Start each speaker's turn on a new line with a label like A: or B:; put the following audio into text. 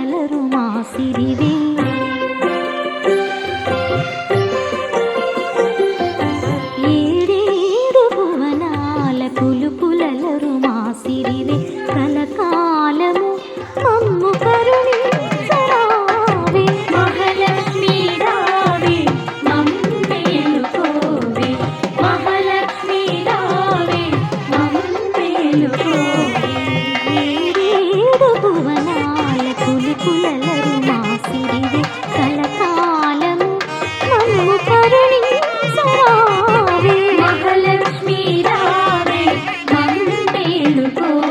A: Colour మా సిరివే. ఏడేడు భువనాల కులుపులలరు మా సిరివే. కలకాలము మమ్ము కరుణి
B: கொண்டு போ